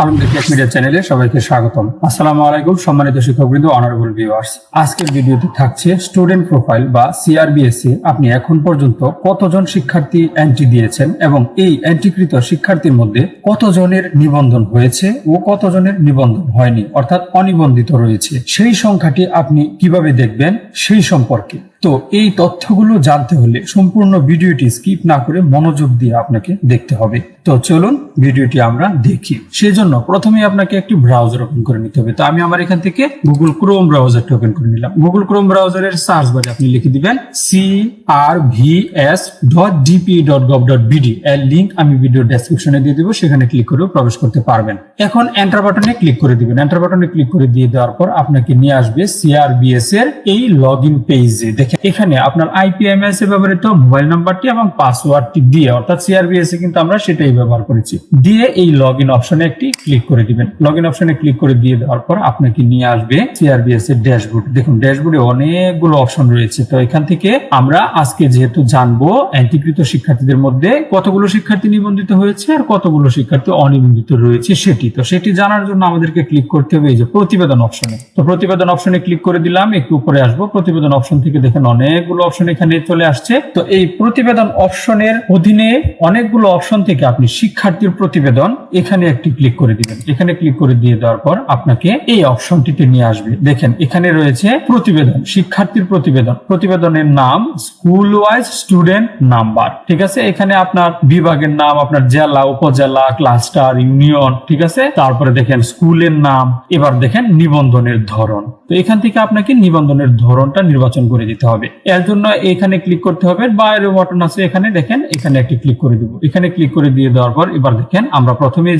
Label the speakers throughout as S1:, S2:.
S1: Alamgir take media চ্যানেলে সবাইকে স্বাগতম। আসসালামু আলাইকুম সম্মানিত শিক্ষকবৃন্দ অনারেবল ভিউয়ার্স আজকের ভিডিওতে থাকছে স্টুডেন্ট প্রোফাইল বা সিআরবিএসএ আপনি এখন পর্যন্ত কতজন শিক্ষার্থী এন্ট্রি দিয়েছেন এবং এই এন্ট্রিকৃত শিক্ষার্থীর মধ্যে কতজনের নিবন্ধন হয়েছে ও কতজনের নিবন্ধন হয়নি, অর্থাৎ অনিবন্ধিত রয়েছে। সেই সংখ্যাটি আপনি কীভাবে দেখবেন সেই সম্পর্কে। তো এই তথ্যগুলো জানতে হলে সম্পূর্ণ ভিডিওটি স্কিপ না করে মনোযোগ দিয়ে আপনাকে দেখতে হবে। তো চলুন ভিডিওটি আমরা দেখি। সেজন্য প্রথমে আপনাকে একটি ব্রাউজার ওপেন করে নিতে হবে। তো আমি আমার এখান থেকে গুগল ক্রোম ব্রাউজারটি ওপেন করে নিলাম। গুগল ক্রোম ব্রাউজারের সার্চ বারে আপনি লিখে দিবেন C R V S dot DP dot gov dot BD এর লিঙ্ক আমি ভিডিও ডেসক্রিপশনে দিয়ে দেবো, সেখানে ক্লিক করেও প্রবেশ করতে পারবেন। এখন এন্টার বাটনে ক্লিক করে দিবেন। এন্টার বাটনে ক্লিক করে দিয়ে দেওয়ার পর আপনাকে নিয়ে আসবে সিআরবিএস এর এই লগ ইন পেজে এখানে আপনার আইপিএমএস এ ব্যবহৃত মোবাইল নাম্বারটি এবং পাসওয়ার্ডটি দিয়ে, অর্থাৎ সিআরবিএস এ কিন্তু আমরা সেটাই ব্যবহার করেছি। দিয়ে এই লগ ইন অপশনে একটি ক্লিক করে দিবেন। লগ ইন অপশনে ক্লিক করে দিয়ে দেওয়ার পর আপনাকে নিয়ে আসবে সিআরবিএস এর ড্যাশবোর্ড দেখুন ড্যাশবোর্ডে অনেকগুলো অপশন রয়েছে। তো এখান থেকে আমরা আজকে যেহেতু জানব, অ্যান্টিকৃত শিক্ষার্থীদের মধ্যে কতগুলো শিক্ষার্থী নিবন্ধিত হয়েছে আর কতগুলো শিক্ষার্থী অনিবন্ধিত রয়েছে সেটি। তো সেটি জানার জন্য আমাদেরকে ক্লিক করতে হবে এই যে প্রতিবেদন অপশনে তো প্রতিবেদন অপশনে ক্লিক করে দিলাম। একটু উপরে আসব। প্রতিবেদন অপশন থেকে দেখেন অনেকগুলো অপশন এখানে চলে আসছে। তো এই প্রতিবেদন অপশনের অধীনে অনেকগুলো অপশন থেকে আপনি শিক্ষার্থীর প্রতিবেদন এখানে একটি ক্লিক করে দিবেন। এখানে ক্লিক করে দিয়ে দেওয়ার পর আপনাকে এই অপশনটিতে নিয়ে আসবে। দেখেন, এখানে রয়েছে প্রতিবেদন, শিক্ষার্থীর প্রতিবেদন। প্রতিবেদনের নাম স্কুল ওয়াইজ স্টুডেন্ট নাম্বার ঠিক আছে? এখানে আপনার বিভাগের নাম, আপনার জেলা, উপজেলা ক্লাস্টার ইউনিয়ন ঠিক আছে? তারপরে দেখেন স্কুলের নাম, এবার দেখেন নিবন্ধনের ধরন। তো এখান থেকে আপনাকে নিবন্ধনের ধরনটা নির্বাচন করে দিতে হবে। এর জন্য এখানে ক্লিক করতে হবে বাইরে বাটন আছে এখানে। দেখেন, এখানে একটি ক্লিক করে দিব। এখানে ক্লিক করে দিয়ে দেওয়ার পর এবার দেখেন, আমরা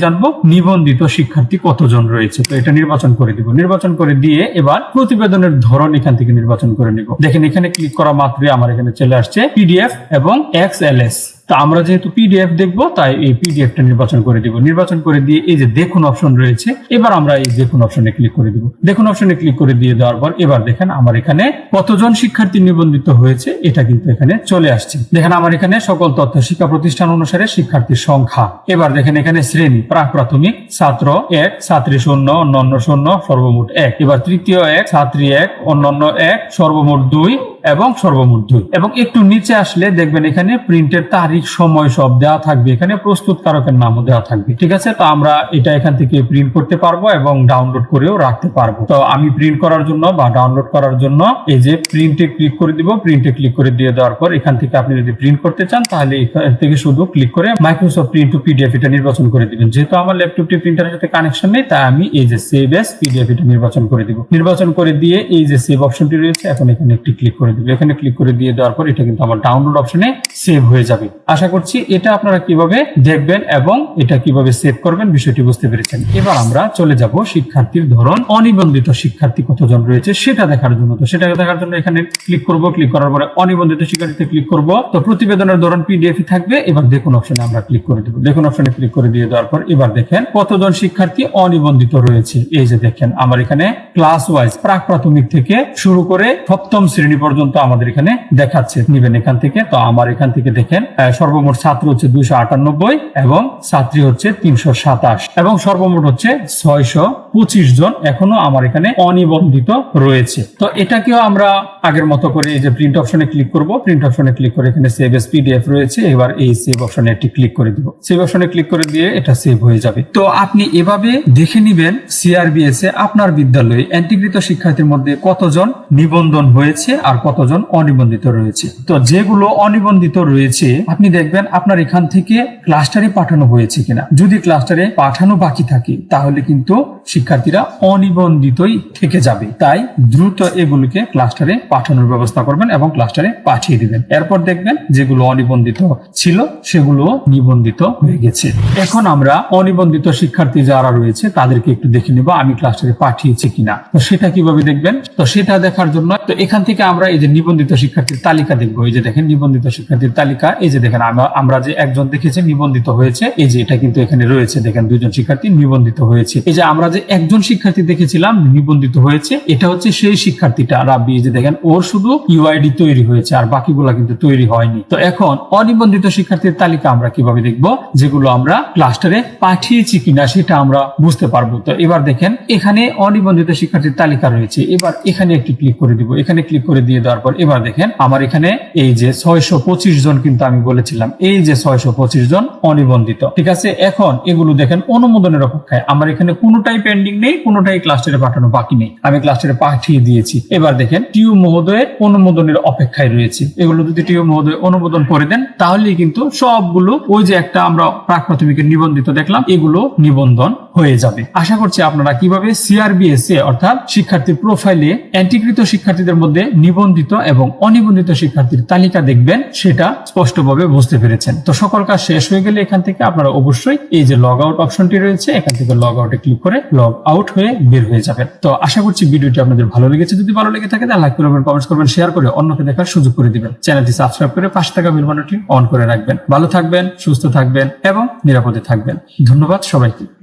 S1: জানব নিবন্ধিত শিক্ষার্থী কতজন রয়েছে। তো এটা নির্বাচন করে দিব। নির্বাচন করে দিয়ে এবার প্রতিবেদনের ধরন এখান থেকে নির্বাচন করে নিব। দেখেন, এখানে ক্লিক করা মাত্রই আমার এখানে চলে আসছে পিডিএফ এবং এক্স এল এস তা আমরা যেহেতু পিডিএফ দেখব, তাই এই পিডিএফটা নির্বাচন করে দিব। নির্বাচন করে দিয়ে এই যে দেখুন অপশন রয়েছে, এবার আমরা এই দেখুন অপশনে ক্লিক করে দিব। দেখুন অপশনে ক্লিক করে দিয়ে দেওয়ার পর এবার দেখেন আমার এখানে কতজন শিক্ষার্থী নিবন্ধিত হয়েছে, এটা কিন্তু এখানে চলে আসছে। দেখেন আমার এখানে সকল তথ্য শিক্ষা প্রতিষ্ঠান অনুসারে শিক্ষার্থীর সংখ্যা। এবার দেখেন এখানে শ্রেণি প্রাক প্রাথমিক ছাত্র এক, ছাত্রী শূন্য, অন্যান্য শূন্য, সর্বমোট এক। এবার তৃতীয় এক, ছাত্রী এক, অন্যান্য এক, সর্বমোট দুই এবং সর্বমোট দুই এবং একটু নিচে আসলে দেখবেন এখানে প্রিন্টের তারিখ, সময় সব দেওয়া থাকবে। এখানে প্রস্তুতকারকের নামও দেওয়া থাকবে। ঠিক আছে? তো আমরা এটা এখান থেকে প্রিন্ট করতে পারব এবং ডাউনলোড করেও রাখতে পারব। তো আমি প্রিন্ট করার জন্য বা ডাউনলোড করার জন্য এই যে প্রিন্টে ক্লিক করে দিব। প্রিন্টে ক্লিক করে দিয়ে দেওয়ার পর এখান থেকে আপনি যদি প্রিন্ট করতে চান, তাহলে এখান থেকে শুধু ক্লিক করে মাইক্রোসফট প্রিন্ট টু পিডিএফ এটা নির্বাচন করে দিবেন। যেহেতু আমার ল্যাপটপটি প্রিন্টারের সাথে কানেকশন নেই, তাই আমি এই যে সেভ এস পিডিএফ এটা নির্বাচন করে দিব। নির্বাচন করে দিয়ে এই যে সেভ অপশনটি রয়েছে, এখন এখানে একটি ক্লিক করে দিব। এখানে ক্লিক করে দিয়ে দেওয়ার পর এটা কিন্তু আমার ডাউনলোড অপশনে সেভ হয়ে যাবে। আশা করছি এটা আপনারা কীভাবে দেখবেন এবং এটা কীভাবে সেভ করবেন বিষয়টি বুঝতে পেরেছেন। এবার আমরা চলে যাব শিক্ষার্থীর ধরন। অনিবন্ধিত শিক্ষার্থী কতজন রয়েছে সেটা দেখার জন্য। তো সেটা দেখার জন্য এখানে ক্লিক করব। ক্লিক করার পরে অনিবন্ধিত শিক্ষার্থীতে ক্লিক করব। তো প্রতিবেদনের ধরন পিডিএফ থাকবে। এবার দেখুন অপশনে আমরা ক্লিক করে দেবো। দেখুন অপশনে ক্লিক করে দিয়ে দেওয়ার পর এবার দেখেন কতজন শিক্ষার্থী অনিবন্ধিত রয়েছে। এই যে দেখেন, আমার এখানে ক্লাস ওয়াইজ প্রাক প্রাথমিক থেকে শুরু করে সপ্তম শ্রেণি পর্যন্ত আমাদের এখানে দেখাচ্ছে। নিবেন এখান থেকে। তো আমার এখান থেকে দেখেন সর্বমোট ছাত্র হচ্ছে দুইশো আটানব্বই এবং ছাত্রী হচ্ছে তিনশো সাতাশ এবং সর্বমোট হচ্ছে ছয়শো পঁচিশ জন এখনও আমার এখানে অনিবন্ধিত রয়েছে। তো এটাকেও আমরা আগের মতো করে এই যে প্রিন্ট অপশনে ক্লিক করব। প্রিন্ট অপশনে ক্লিক করে এখানে সেভ এস পিডিএফ রয়েছে। এবার এই সেভ অপশনে একটি ক্লিক করে দিব। সেভ অপশনে ক্লিক করে দিয়ে এটা সেভ হয়ে যাবে। তো আপনি এভাবে দেখে নিবেন সিআরবিএস এ আপনার বিদ্যালয়ে অ্যান্টিকৃত শিক্ষার্থীর মধ্যে কতজন নিবন্ধন হয়েছে আর কতজন অনিবন্ধিত রয়েছে। তো যেগুলো অনিবন্ধিত রয়েছে, আপনি দেখবেন আপনার এখান থেকে ক্লাস্টারে পাঠানো হয়েছে কিনা। যদি ক্লাস্টারে পাঠানো বাকি থাকে, তাহলে কিন্তু শিক্ষার্থীরা অনিবন্ধিতই থেকে যাবে। তাই দ্রুত এগুলোকে ক্লাস্টারে পাঠানোর ব্যবস্থা করবেন এবং ক্লাস্টারে পাঠিয়ে দিবেন। এরপর দেখবেন যেগুলো অনিবন্ধিত ছিল সেগুলো নিবন্ধিত হয়ে গেছে। এখন আমরা অনিবন্ধিত শিক্ষার্থী যারা রয়েছে, তাদেরকে একটু দেখে নিব আমি ক্লাস্টারে পাঠিয়েছি কিনা। তো সেটা কীভাবে দেখবেন? তো সেটা দেখার জন্য, তো এখান থেকে আমরা এই যে নিবন্ধিত শিক্ষার্থীর তালিকা দেখব। এই যে দেখেন, নিবন্ধিত শিক্ষার্থীর তালিকা, এই যে দেখেন আমরা যে একজন দেখেছি নিবন্ধিত হয়েছে, এই যে এটা কিন্তু এখানে রয়েছে। দেখেন দুইজন শিক্ষার্থী নিবন্ধিত হয়েছে। এই যে আমরা যে একজন শিক্ষার্থী দেখেছিলাম, নিবন্ধিত হয়েছে। এটা হচ্ছে সেই শিক্ষার্থীটা, রাব্বি, এই যে দেখেন, ওর শুধু ইউআইডি তৈরি হয়েছে, আর বাকিগুলা কিন্তু তৈরি হয়নি। তো এখন অনিবন্ধিত শিক্ষার্থীর তালিকা আমরা কীভাবে দেখব, যেগুলো আমরা ক্লাস্টারে পাঠিয়েছি কিনা সেটা আমরা বুঝতে পারব। তো এবার দেখেন, এখানে অনিবন্ধিত শিক্ষার্থীর তালিকা রয়েছে। এবার এখানে একটি ক্লিক করে দিব। এখানে ক্লিক করে দিয়ে দেওয়ার পর এবার দেখেন, আমার এখানে এই যে ছয়শো পঁচিশ জন কিন্তু আমি বলেছিলাম, এই যে ছয়শো পঁচিশ জন অনিবন্ধিত। ঠিক আছে, এখন এগুলো দেখেন অনুমোদনের অপেক্ষায়। আমার এখানে কোনোটাই পেন্ডিং নেই, কোনোটাই ক্লাস্টারে পাঠানো বাকি নেই। আমি ক্লাস্টারে পাঠিয়ে দিয়েছি। এবার দেখেন, টিউ মহোদয়ের অনুমোদনের অপেক্ষায় রয়েছে। এগুলো যদি টিউ মহোদয় অনুমোদন করে দেন, তাহলেই কিন্তু সবগুলো, ওই যে একটা আমরা প্রাক প্রাথমিকের নিবন্ধিত দেখলাম, এগুলো নিবন্ধন হয়ে যাবে। আশা করছি আপনারা কীভাবে সিআরবিএস এ, অর্থাৎ শিক্ষার্থীর প্রোফাইলে অ্যান্টিকৃত শিক্ষার্থীদের মধ্যে নিবন্ধিত এবং অনিবন্ধিত শিক্ষার্থীর তালিকা দেখবেন, সেটা স্পষ্টভাবে বুঝতে পেরেছেন। তো সকল কাজ শেষ হয়ে গেলে এখান থেকে আপনারা অবশ্যই এই যে লগ আউট অপশনটি রয়েছে, এখান থেকে লগ আউটে ক্লিক করে লগ আউট হয়ে বের হয়ে যাবেন। তো আশা করছি ভিডিওটি আপনাদের ভালো লেগেছে। যদি ভালো লেগে থাকে, তাহলে লাইক করবেন কমেন্ট করবেন শেয়ার করে অন্যকে দেখার সুযোগ করে দিবেন। চ্যানেলটি সাবস্ক্রাইব করে পাশে থাকা বেল বাটনটি অন করে রাখবেন। ভালো থাকবেন, সুস্থ থাকবেন এবং নিরাপদে থাকবেন। ধন্যবাদ সবাইকে।